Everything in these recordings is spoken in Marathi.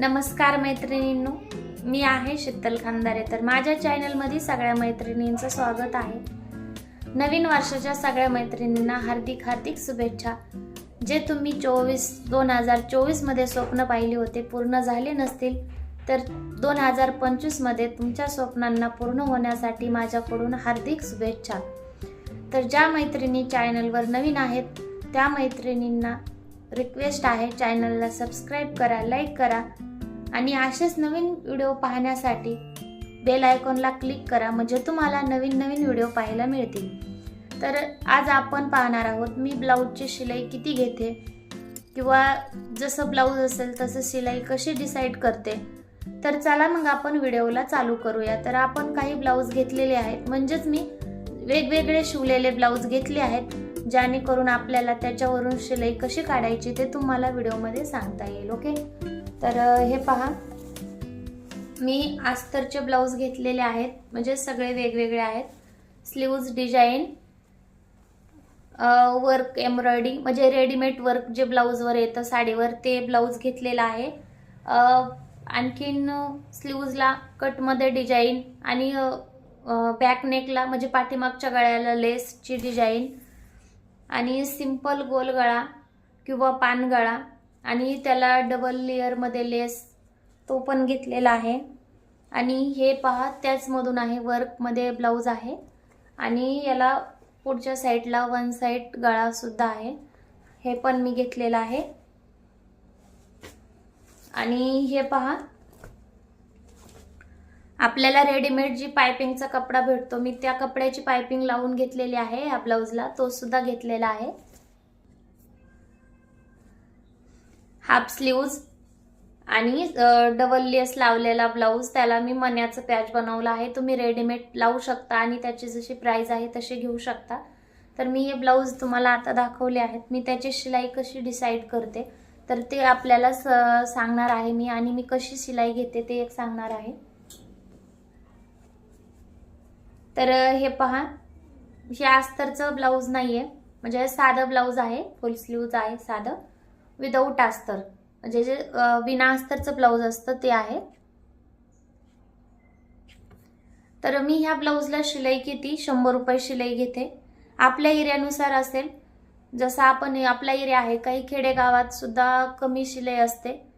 नमस्कार मैत्रिणींनो मी आहे शीतल खानदारे तर माझ्या चॅनलमध्ये सगळ्या मैत्रिणींचं स्वागत आहे. नवीन वर्षाच्या सगळ्या मैत्रिणींना हार्दिक हार्दिक शुभेच्छा. जे तुम्ही चोवीस दोन हजार चोवीसमध्ये स्वप्न पाहिले होते पूर्ण झाले नसतील तर दोन हजार पंचवीसमध्ये तुमच्या स्वप्नांना पूर्ण होण्यासाठी माझ्याकडून हार्दिक शुभेच्छा. तर ज्या मैत्रिणी चॅनलवर नवीन आहेत त्या मैत्रिणींना रिक्वेस्ट आहे चॅनलला सबस्क्राईब करा लाईक करा आणि असेच नवीन व्हिडिओ पाहण्यासाठी बेल आयकॉनला क्लिक करा म्हणजे तुम्हाला नवीन नवीन व्हिडिओ पाहायला मिळतील. तर आज आपण पाहणार आहोत मी ब्लाऊजची शिलाई किती घेते किंवा जसं ब्लाऊज असेल तसं शिलाई कशी डिसाईड करते. तर चला मग आपण व्हिडिओला चालू करूया. तर आपण काही ब्लाऊज घेतलेले आहेत म्हणजेच मी वेगवेगळे शिवलेले ब्लाऊज घेतले आहेत. जेणेकरून आपल्याला त्याच्यावरून शिलाई कशी काढायची ते तुम्हाला व्हिडिओमध्ये सांगता येईल ओके? तर हे पहा. मी आस्तरचे ब्लाऊज घेतलेले आहेत म्हणजे सगळे वेगवेगळे आहेत. स्लीव्ज डिझाईन वर्क एम्ब्रॉयडरी म्हणजे रेडीमेड वर्क जे ब्लाऊजवर येतं साडीवर ते ब्लाऊज घेतलेलं आहे. आणखीन स्लीव्जला कटमध्ये डिझाईन आणि बॅक नेकला म्हणजे पाठीमागच्या गळ्याला लेसची डिझाईन आणि सिंपल गोल गळा किंवा पानगळा आणि त्याला डबल लेअरमध्ये लेस तो पण घेतलेला आहे. आणि हे पहा त्याचमधून आहे वर्कमध्ये ब्लाऊज आहे. आणि याला पुढच्या साईडला वन साईड गळासुद्धा आहे. हे पण मी घेतलेलं आहे. आणि हे पहा आपल्याला रेडीमेड जी पायपिंगचा कपडा भेटतो मी त्या कपड्याची पायपिंग लावून घेतलेली आहे या ब्लाऊजला तो सुद्धा घेतलेला आहे. हाफ स्लीव्ज आणि डबल लेस लावलेला ब्लाऊज त्याला मी मण्याचं पॅच बनवलं आहे. तुम्ही रेडीमेड लावू शकता आणि त्याची जशी प्राइस आहे तशी घेऊ शकता. तर मी हे ब्लाऊज तुम्हाला आता दाखवले आहेत. मी त्याची शिलाई कशी डिसाईड करते तर ते आपल्याला स सांगणार आहे मी. आणि मी कशी शिलाई घेते ते एक सांगणार आहे. तर हे पहा. म्हणजे हे अस्तरचं ब्लाऊज नाही आहे म्हणजे साधं ब्लाऊज आहे. फुल स्लीव्ज आहे साधं. विदाऊट अस्तर म्हणजे जे विना अस्तरचं ब्लाऊज असतं ते आहे. तर मी ह्या ब्लाऊजला शिलाई किती? शंभर रुपये शिलाई घेते. आपल्या एरियानुसार असेल. जसं आपण आपला एरिया आहे काही खेडेगावात सुद्धा कमी शिलाई असते.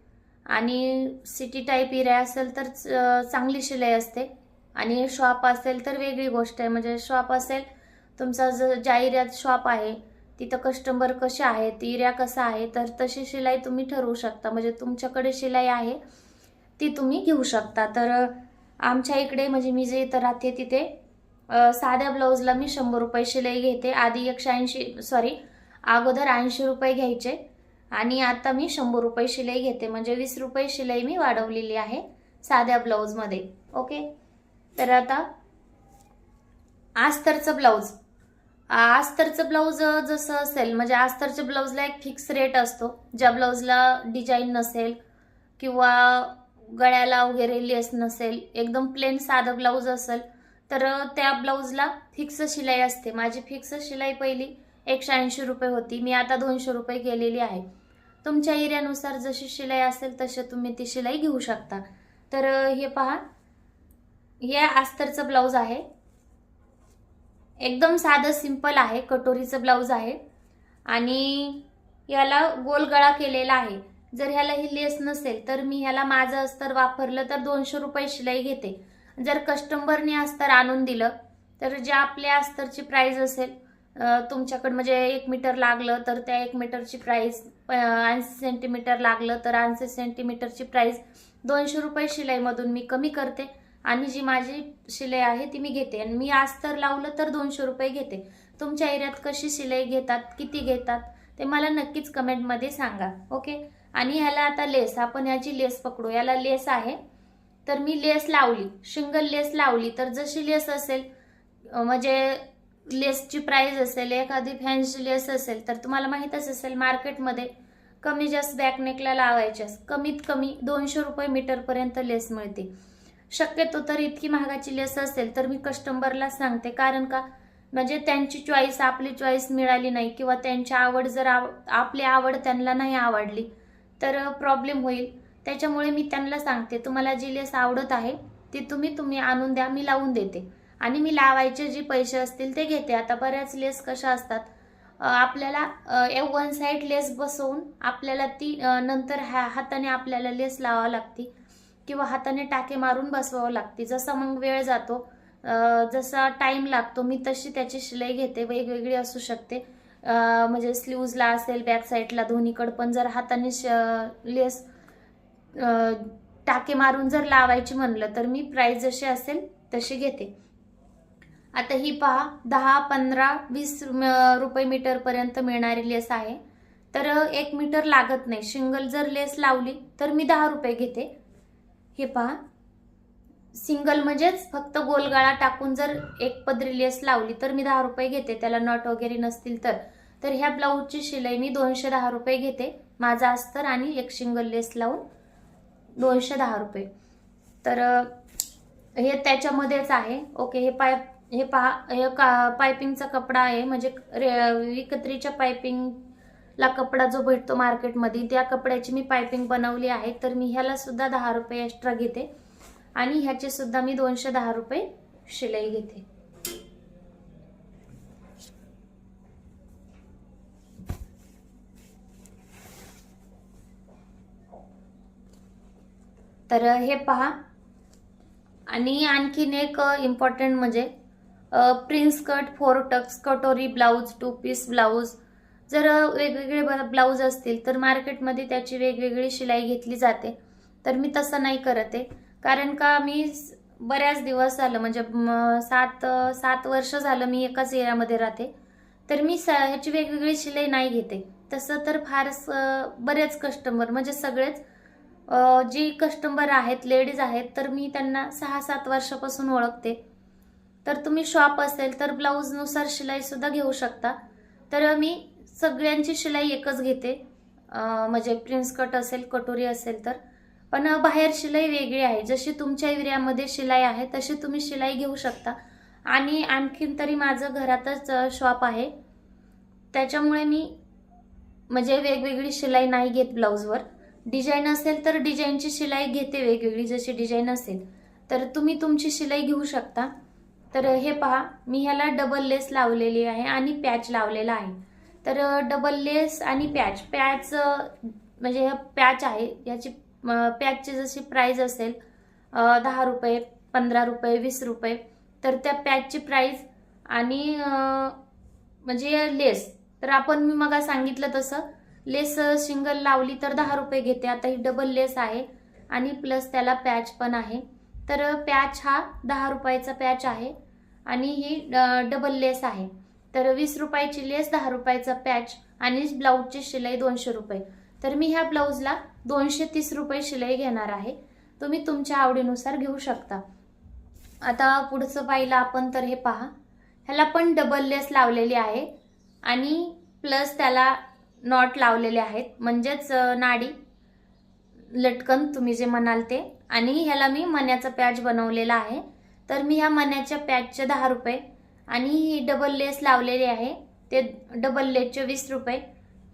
आणि सिटी टाईप एरिया असेल तर च- चांगली शिलाई असते. आणि शॉप असेल तर वेगळी गोष्ट आहे. म्हणजे शॉप असेल तुमचा ज ज्या एरियात शॉप आहे तिथं कस्टमर कसे आहेत एरिया कसा आहे तर तशी शिलाई तुम्ही ठरवू शकता. म्हणजे तुमच्याकडे शिलाई आहे ती तुम्ही घेऊ शकता. तर आमच्या इकडे म्हणजे मी जे इथं राहते तिथे साध्या ब्लाऊजला मी शंभर रुपये शिलाई घेते. आधी एकशे ऐंशी सॉरी अगोदर ऐंशी रुपये घ्यायचे. आणि आता मी शंभर रुपये शिलाई घेते. म्हणजे वीस रुपये शिलाई मी वाढवलेली आहे साध्या ब्लाऊजमध्ये ओके तर आता आस्तरचं ब्लाऊज. आस्तरचं ब्लाऊज जसं असेल म्हणजे आस्तरच्या ब्लाऊजला एक फिक्स रेट असतो. ज्या ब्लाऊजला डिझाईन नसेल किंवा गळ्याला वगैरे लेस नसेल एकदम प्लेन साधं ब्लाऊज असेल तर त्या ब्लाऊजला फिक्स शिलाई असते. माझी फिक्स शिलाई पहिली एकशे ऐंशी रुपये होती. मी आता दोनशे रुपये केलेली आहे. तुमच्या एरियानुसार जशी शिलाई असेल तशी तुम्ही ती शिलाई घेऊ शकता. तर हे पहा. हे अस्तरचं ब्लाऊज आहे. एकदम साधं सिंपल आहे. कटोरीचं ब्लाऊज आहे. आणि याला गोल गळा केलेला आहे. जर ह्याला ही लेस नसेल तर मी ह्याला माझं अस्तर वापरलं तर दोनशे रुपये शिलाई घेते. जर कस्टमरने अस्तर आणून दिलं तर जे आपल्या अस्तरची प्राईज असेल तुमच्याकडं म्हणजे एक मीटर लागलं तर त्या एक मीटरची प्राईज ऐंशी सेंटीमीटर लागलं तर ऐंशी सेंटीमीटरची प्राईज दोनशे रुपये शिलाईमधून मी कमी करते. आणि जी माझी शिलाई आहे ती मी घेते. आणि मी अस्तर लावलं तर दोनशे रुपये घेते. तुमच्या एरियात कशी शिलाई घेतात किती घेतात ते मला नक्कीच कमेंटमध्ये सांगा. ओके? आणि ह्याला आता लेस आपण ह्याची लेस पकडू. याला लेस आहे. तर मी लेस लावली शिंगल लेस लावली. तर जशी लेस असेल म्हणजे लेसची प्राइस असेल एखादी फॅन्सी लेस असेल तर तुम्हाला माहीतच असेल मार्केटमध्ये कमी जास्त बॅकनेकला लावायच्या कमीत कमी दोनशे रुपये मीटरपर्यंत लेस मिळते. शक्यतो तर इतकी महागाची लेस असेल तर मी कस्टमरला सांगते. कारण का? म्हणजे त्यांची चॉईस आपली चॉईस मिळाली नाही किंवा त्यांची आवड जर आव आपली आवड त्यांना नाही आवडली तर प्रॉब्लेम होईल. त्याच्यामुळे मी त्यांना सांगते तुम्हाला जी लेस आवडत आहे ती तुम्ही तुम्ही आणून द्या मी लावून देते. आणि मी लावायचे जे पैसे असतील ते घेते. आता बऱ्याच लेस कशा असतात? आपल्याला आपल्याला वन साईड लेस बसवून आपल्याला ती नंतर ह्या हाताने आपल्याला लेस लावावं लागते. किंवा हाताने टाके मारून बसवावं लागते. जसा मग वेळ जातो जसा टाईम लागतो मी तशी त्याची शिलाई घेते. वेगवेगळी असू शकते. म्हणजे स्लीव्जला असेल बॅक साईडला दोन्हीकडं पण जर हाताने श लेस टाके मारून जर लावायची म्हणलं तर मी प्राईस जशी असेल तशी घेते. आता ही पहा दहा पंधरा वीस रुपये मीटरपर्यंत मिळणारी लेस आहे. तर एक मीटर लागत नाही. सिंगल जर लेस लावली तर मी दहा रुपये घेते. हे पहा. सिंगल म्हणजेच फक्त गोलगाळा टाकून जर एक पदरी लेस लावली तर मी दहा रुपये घेते. त्याला नॉट वगैरे नसतील तर. तर ह्या ब्लाऊजची शिलाई मी दोनशे दहा रुपये घेते. माझा अस्तर आणि एक सिंगल लेस लावून दोनशे दहा रुपये. तर हे त्याच्यामध्येच आहे. ओके हे पाय हे पहा. हे का पायपिंगचा कपडा आहे. म्हणजे रे विकत्रीच्या ला कपडा जो भेटतो मार्केटमध्ये त्या कपड्याची मी पायपिंग बनवली आहे तर मी ह्याला सुद्धा दहा रुपये एक्स्ट्रा घेते. आणि ह्याचे सुद्धा मी दोनशे दहा रुपये शिलाई घेते. तर हे पहा. आणि आणखीन एक इम्पॉर्टंट म्हणजे प्रिन्स कट फोर टक्स कटोरी ब्लाऊज टू पीस ब्लाऊज जर वेगवेगळे ब- ब्लाऊज असतील तर मार्केटमध्ये त्याची वेगवेगळी शिलाई घेतली जाते. तर मी तसं नाही करत आहे. कारण का मी बऱ्याच दिवस झालं म्हणजे सात सात वर्ष झालं मी एकाच एरियामध्ये राहते. तर मी स ह्याची वेगवेगळी शिलाई नाही घेते. तसं तर फारच बरेच कस्टमर म्हणजे सगळेच जी कस्टमर आहेत लेडीज आहेत तर मी त्यांना सहा सात वर्षापासून ओळखते. तर तुम्ही शॉप असेल तर ब्लाऊजनुसार शिलाईसुद्धा घेऊ शकता. तर मी सगळ्यांची शिलाई एकच घेते. म्हणजे प्रिन्स कट असेल कटोरी असेल तर. पण बाहेर शिलाई वेगळी आहे. जशी तुमच्या एरियामध्ये शिलाई आहे तशी तुम्ही शिलाई घेऊ शकता. आणि आणखीन तरी माझं घरातच शॉप आहे. त्याच्यामुळे मी म्हणजे वेगवेगळी शिलाई नाही घेत ब्लाऊजवर. डिझाईन असेल तर डिझाईनची शिलाई घेते वेगवेगळी जशी डिझाईन असेल. तर तुम्ही तुमची शिलाई घेऊ शकता. तर हे पहा मी ह्याला डबल लेस लावलेली आहे आणि पॅच लावलेला आहे. तर डबल लेस आणि पॅच पॅच म्हणजे हे पॅच आहे. याची पॅचची जशी प्राईज असेल दहा रुपये पंधरा रुपये वीस रुपये तर त्या पॅचची प्राईज आणि म्हणजे लेस तर आपण मी मग सांगितलं तसं लेस सिंगल लावली तर दहा रुपये घेते. आता ही डबल लेस आहे आणि प्लस त्याला पॅच पण आहे. तर पॅच हा दहा रुपयाचा पॅच आहे आणि ही ड- डबल लेस आहे. तर वीस रुपयाची लेस दहा रुपयाचा पॅच आणि ब्लाऊजची शिलाई दोनशे रुपये. तर मी ह्या ब्लाऊजला दोनशे तीस रुपये शिलाई घेणार आहे. तुम्ही तुमच्या आवडीनुसार घेऊ शकता. आता पुढचं पाहिलं आपण तर हे पहा. ह्याला पण डबल लेस लावलेली आहे आणि प्लस त्याला नॉट लावलेले आहेत. म्हणजेच नाडी लटकन तुम्ही जे म्हणाल ते. आणि ह्याला मी मन्याचा पॅच बनवलेला आहे. तर मी ह्या मण्याच्या पॅचचे दहा रुपये आणि ही डबल लेस लावलेली आहे. ते डबल लेसचे वीस रुपये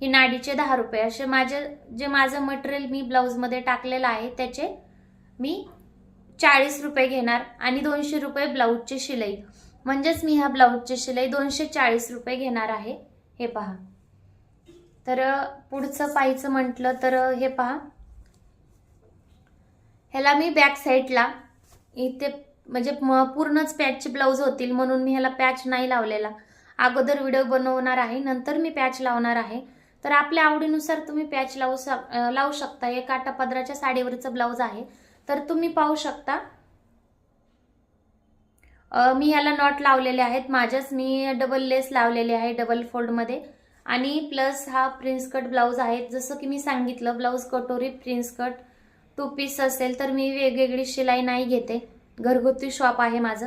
ही नाडीचे दहा रुपये. असे माझे जे माझं मटेरियल मी ब्लाऊजमध्ये टाकलेलं आहे त्याचे मी चाळीस रुपये घेणार आणि दोनशे रुपये ब्लाऊजची शिलाई. म्हणजेच मी ह्या ब्लाऊजची शिलाई दोनशे चाळीस रुपये घेणार आहे. हे पहा. तर पुढचं पाहायचं म्हटलं तर हे पहा. ह्याला मी बॅक साईडला इथे म्हणजे म- पूर्णच पॅचचे ब्लाऊज होतील म्हणून मी ह्याला पॅच नाही लावलेला. अगोदर व्हिडिओ बनवणार आहे नंतर मी पॅच लावणार आहे. तर आपल्या आवडीनुसार तुम्ही पॅच लावू शक लावू शकता. हे काटा पदराच्या साडीवरचं ब्लाऊज आहे. तर तुम्ही पाहू शकता. मी ह्याला नॉट लावलेले आहेत. माझ्याच मी डबल लेस लावलेले आहे डबल फोल्डमध्ये. आणि प्लस हा प्रिन्स कट ब्लाऊज आहे. जसं की मी सांगितलं ब्लाऊज कटोरी प्रिन्स कट टू पीस असेल तर मी वेगवेगळी शिलाई नाही घेते. घरगुती शॉप आहे माझं.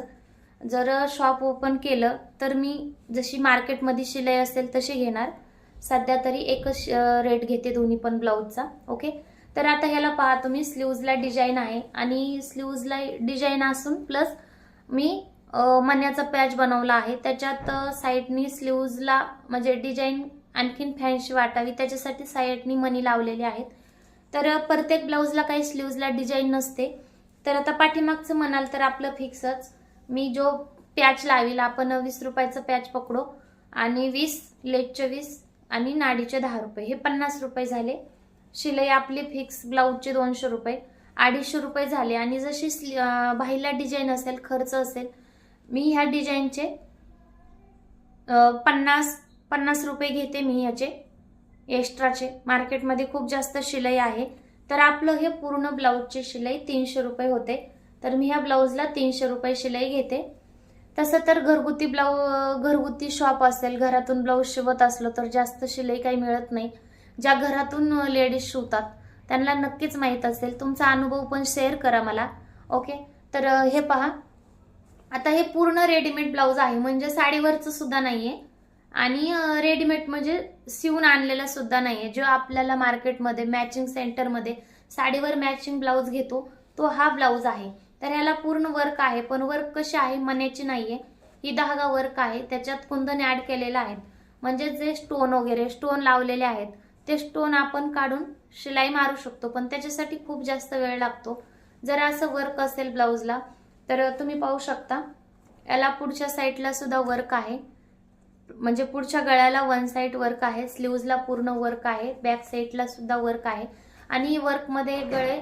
जर शॉप ओपन केलं तर मी जशी मार्केटमध्ये शिलाई असेल तशी घेणार. सध्या तरी एकच रेट घेते दोन्ही पण ब्लाऊजचा ओके? तर आता ह्याला पहा तुम्ही स्लीव्जला डिझाईन आहे आणि स्लीव्जला डिझाईन असून प्लस मी मन्याचा पॅच बनवला आहे. त्याच्यात साईडनी स्लीव्जला म्हणजे डिझाईन आणखीन फॅन्सी वाटावी त्याच्यासाठी साईडनी मनी लावलेले आहेत. तर प्रत्येक ब्लाऊजला काही स्लीव्जला डिझाईन नसते. तर आता पाठीमागचं म्हणाल तर आपलं फिक्सच मी जो पॅच लावेल आपण वीस रुपयाचं पॅच पकडू. आणि वीस लेटचे वीस आणि नाडीचे दहा रुपये. हे पन्नास रुपये झाले. शिलाई आपली फिक्स ब्लाऊजचे दोनशे रुपये. अडीचशे रुपये झाले. आणि जशी स्ली बाहीला डिझाईन असेल खर्च असेल मी ह्या डिझाईनचे पन्नास पन्नास रुपये घेते मी ह्याचे. एक्स्ट्राचे मार्केटमध्ये खूप जास्त शिलाई आहे. तर आपलं हे पूर्ण ब्लाऊजची शिलाई तीनशे रुपये होते. तर मी ह्या ब्लाऊजला तीनशे रुपये शिलाई घेते. तसं तर घरगुती ब्लाऊ घरगुती शॉप असेल घरातून ब्लाऊज शिवत असलो तर जास्त शिलाई काही मिळत नाही. ज्या घरातून लेडीज शिवतात त्यांना नक्कीच माहीत असेल. तुमचा अनुभव पण शेअर करा मला. ओके तर हे पहा. आता हे पूर्ण रेडीमेड ब्लाऊज आहे. म्हणजे साडीवरचं सुद्धा नाही आहे आणि रेडीमेड म्हणजे शिवून आणलेला सुद्धा नाही आहे जो आपल्याला मार्केटमध्ये मॅचिंग सेंटरमध्ये साडीवर मॅचिंग ब्लाऊज घेतो तो हा ब्लाऊज आहे. तर ह्याला पूर्ण वर्क आहे पण वर्क कशी आहे मण्याची आहे ही धागा वर्क आहे. त्याच्यात कुंदन ॲड केलेलं आहेत. म्हणजे जे स्टोन वगैरे स्टोन लावलेले आहेत ते स्टोन आपण काढून शिलाई मारू शकतो. पण त्याच्यासाठी खूप जास्त वेळ लागतो. जर असं वर्क असेल ब्लाऊजला तर तुम्ही पाहू शकता. याला पुढच्या साईडला सुद्धा वर्क आहे. म्हणजे पुढच्या गळ्याला वन साईड वर्क आहे स्लीव्जला पूर्ण वर्क आहे बॅक साईडला सुद्धा वर्क आहे. आणि वर्कमध्ये गळे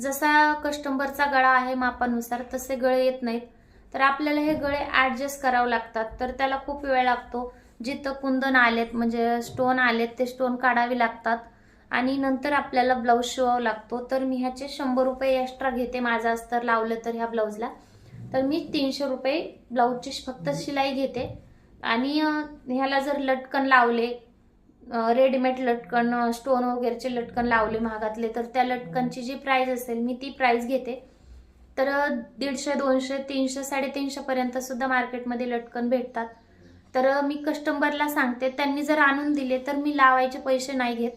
जसा कस्टमरचा गळा आहे मापानुसार तसे गळे येत नाहीत. तर आपल्याला हे गळे ॲडजस्ट करावं लागतात. तर त्याला खूप वेळ लागतो. जिथं कुंदन आलेत म्हणजे स्टोन आलेत ते स्टोन काढावे लागतात. आणि नंतर आपल्याला ब्लाऊज शिवावा लागतो. तर मी ह्याचे शंभर रुपये एक्स्ट्रा घेते. माझा अस्तर लावलं तर ह्या ब्लाऊजला तर मी तीनशे रुपये ब्लाऊजची फक्त शिलाई घेते. आणि ह्याला जर लटकन लावले रेडीमेड लटकन स्टोन वगैरेचे लटकन लावले महागातले तर त्या लटकनची जी प्राईज असेल मी ती प्राईज घेते. तर दीडशे दोनशे तीनशे साडेतीनशेपर्यंत सुद्धा मार्केटमध्ये लटकन भेटतात. तर मी कस्टमरला सांगते त्यांनी जर आणून दिले तर मी लावायचे पैसे नाही घेत.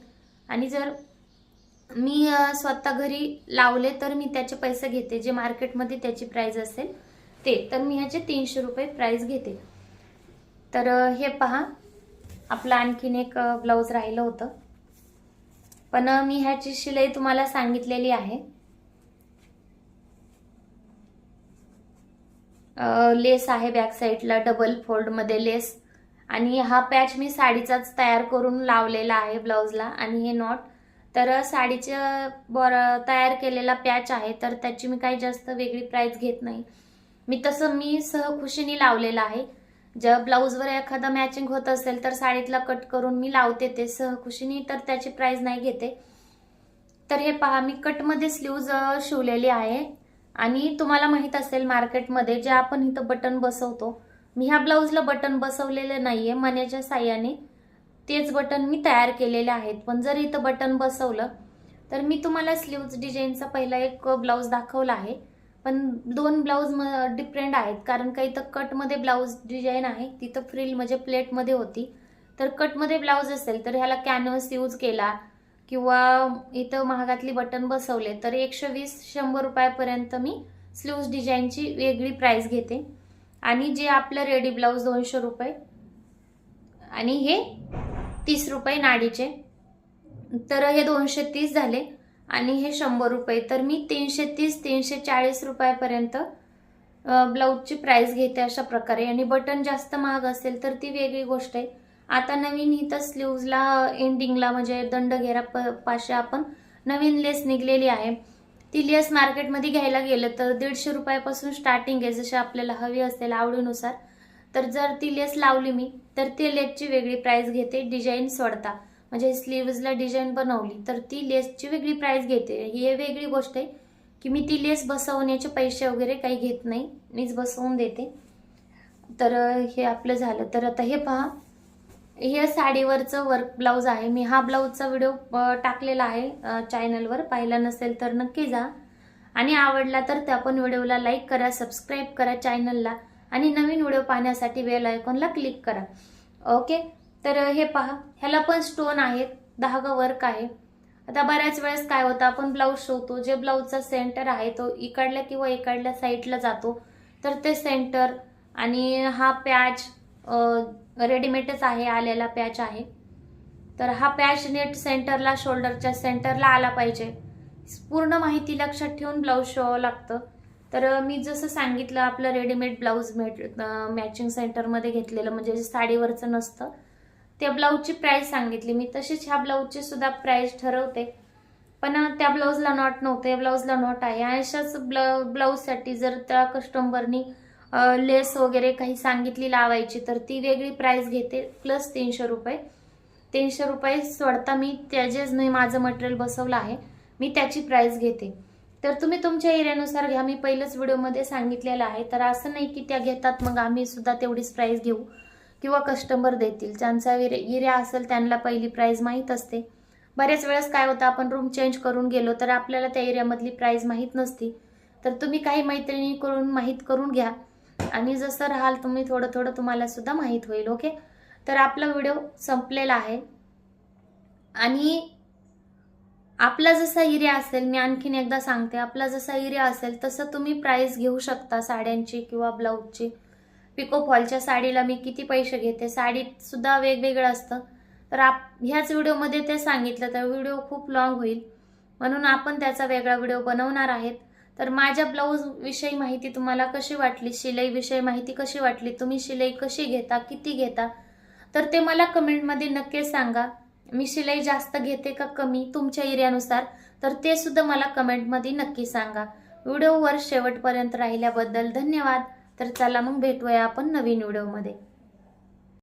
आणि जर मी स्वतः घरी लावले तर मी त्याचे पैसे घेते. जे मार्केटमध्ये त्याची प्राईज असेल ते. तर मी ह्याचे तीनशे रुपये प्राईज घेते. तर हे पहा. आपलं आणखीन एक ब्लाऊज राहिलं होतं. पण मी ह्याची शिलाई तुम्हाला सांगितलेली आहे. लेस आहे बॅक साईडला डबल फोल्डमध्ये लेस. आणि हा पॅच मी साडीचाच तयार करून लावलेला आहे ब्लाऊजला आणि हे नॉट. तर साडीचं बॉर तयार केलेला पॅच आहे तर त्याची मी काही जास्त वेगळी प्राईस घेत नाही. मी तसं मी सहखुशीने लावलेलं आहे. ज्या ब्लाऊजवर एखादा मॅचिंग होत असेल तर साडीतला कट करून मी लावते ते सहखुशीने तर त्याची प्राइस नाही घेते. तर हे पहा मी कटमध्ये स्लीव्ज शिवलेली आहे. आणि तुम्हाला माहीत असेल मार्केटमध्ये जे आपण इथं बटन बसवतो मी ह्या ब्लाऊजला बटन बसवलेलं नाही आहे मण्याच्या साह्याने. तेच बटन मी तयार केलेले आहेत. पण जर इथं बटन बसवलं तर मी तुम्हाला स्लीव्ज डिझाईनचा पहिला एक ब्लाऊज दाखवला आहे. पण दोन ब्लाऊज म डिफरंट आहेत. कारण काही तर कटमध्ये ब्लाऊज डिझाईन आहे. तिथं फ्रिल म्हणजे प्लेटमध्ये होती. तर कटमध्ये ब्लाऊज असेल तर ह्याला कॅनव्हस यूज केला. किंवा इथं महागातली बटन बसवले तर एकशे वीस शंभर रुपयापर्यंत मी स्लीव्ज डिझाईनची वेगळी प्राईस घेते. आणि जे आपलं रेडी ब्लाऊज दोनशे रुपये. आणि हे तीस रुपये नाडीचे. तर हे दोनशे तीस झाले. आणि हे शंभर रुपये. तर मी तीनशे तीस तीनशे चाळीस रुपयापर्यंत ब्लाऊजची प्राईस घेते अशा प्रकारे. आणि बटन जास्त महाग असेल तर ती वेगळी गोष्ट आहे. आता नवीन इथं स्लीव्जला एंडिंगला म्हणजे दंडघेरा प पाशी आपण नवीन लेस निघलेली आहे. ती लेस मार्केटमध्ये घ्यायला गेलं तर दीडशे रुपयापासून स्टार्टिंग आहे जशी आपल्याला हवी असेल आवडीनुसार. तर जर ती लेस लावली मी तर ती लेसची वेगळी प्राईस घेते डिझाईन सोडता. म्हणजे स्लीव्जला डिझाईन बनवली तर ती लेसची वेगळी प्राईस घेते. ही वेगळी गोष्ट आहे की मी ती लेस बसवण्याचे पैसे वगैरे काही घेत नाही मीच बसवून देते. तर हे आपलं झालं. तर आता हे पहा. हे साडीवरचं वर्क ब्लाऊज आहे. मी हा ब्लाऊजचा व्हिडिओ टाकलेला आहे चॅनलवर पाहिला नसेल तर नक्की जा. आणि आवडला तर त्या पण व्हिडिओला लाईक करा सबस्क्राईब करा चॅनलला आणि नवीन व्हिडिओ पाहण्यासाठी बेल आयकॉनला क्लिक करा. ओके तर हे पहा. ह्याला पण स्टोन आहेत. धागा वर्क आहे. आता बऱ्याच वेळेस काय होतं आपण ब्लाऊज शिवतो जे ब्लाऊजचा सेंटर आहे तो इकडल्या किंवा इकडल्या साईडला जातो. तर ते सेंटर आणि हा पॅच रेडीमेडच आहे आलेला पॅच आहे. तर हा पॅच नेट सेंटरला शोल्डरच्या सेंटरला आला पाहिजे. पूर्ण माहिती लक्षात ठेवून ब्लाऊज शिवावं लागतं. तर मी जसं सांगितलं आपलं रेडीमेड ब्लाऊज मॅचिंग सेंटरमध्ये घेतलेलं म्हणजे साडीवरचं नसतं. त्या ब्लाऊजची प्राईस सांगितली. मी तशीच ह्या ब्लाऊजची सुद्धा प्राईस ठरवते. पण त्या ब्लाऊजला नॉट नव्हतं. या ब्लाऊजला नॉट आहे. अशाच ब्ला ब्लाऊजसाठी जर त्या कस्टमरनी लेस वगैरे काही सांगितली लावायची तर ती वेगळी प्राईस घेते. प्लस तीनशे रुपये. तीनशे रुपये सोडता मी त्या मी माझं मटेरियल बसवलं आहे. मी त्याची प्राईस घेते. तर तुम्ही तुमच्या एरियानुसार घ्या. मी पहिल्याच व्हिडिओमध्ये सांगितलेलं आहे. तर असं नाही की त्या घेतात मग आम्ही सुद्धा तेवढीच प्राईस घेऊ. किंवा कस्टमर देतील. ज्यांचा विरे एरिया असेल त्यांना पहिली प्राईज माहीत असते. बऱ्याच वेळेस काय होतं आपण रूम चेंज करून गेलो तर आपल्याला त्या एरियामधली प्राईज माहीत नसती. तर तुम्ही काही मैत्रिणी करून माहीत करून घ्या. आणि जसं राहाल तुम्ही थोडं थोडं तुम्हाला सुद्धा माहीत होईल ओके तर आपला व्हिडिओ संपलेला आहे. आणि आपला जसा एरिया असेल मी आणखीन एकदा सांगते आपला जसा एरिया असेल तसं तुम्ही प्राईस घेऊ शकता साड्यांची किंवा ब्लाऊजची पिको फॉलच्या साडीला मी किती पैसे घेते? साडीतसुद्धा वेगवेगळं असतं. तर आप ह्याच व्हिडिओमध्ये ते सांगितलं तर व्हिडिओ खूप लॉंग होईल. म्हणून आपण त्याचा वेगळा व्हिडिओ बनवणार आहेत. तर माझ्या ब्लाऊजविषयी माहिती तुम्हाला कशी वाटली? शिलाईविषयी माहिती कशी वाटली? तुम्ही शिलाई कशी घेता? किती घेता? तर ते मला कमेंटमध्ये नक्की सांगा. मी शिलाई जास्त घेते का कमी? तुमच्या एरियानुसार. तर ते सुद्धा मला कमेंटमध्ये नक्की सांगा. व्हिडिओवर शेवटपर्यंत राहिल्याबद्दल धन्यवाद. तर चला मग भेटूया आपण नवीन व्हिडिओमध्ये.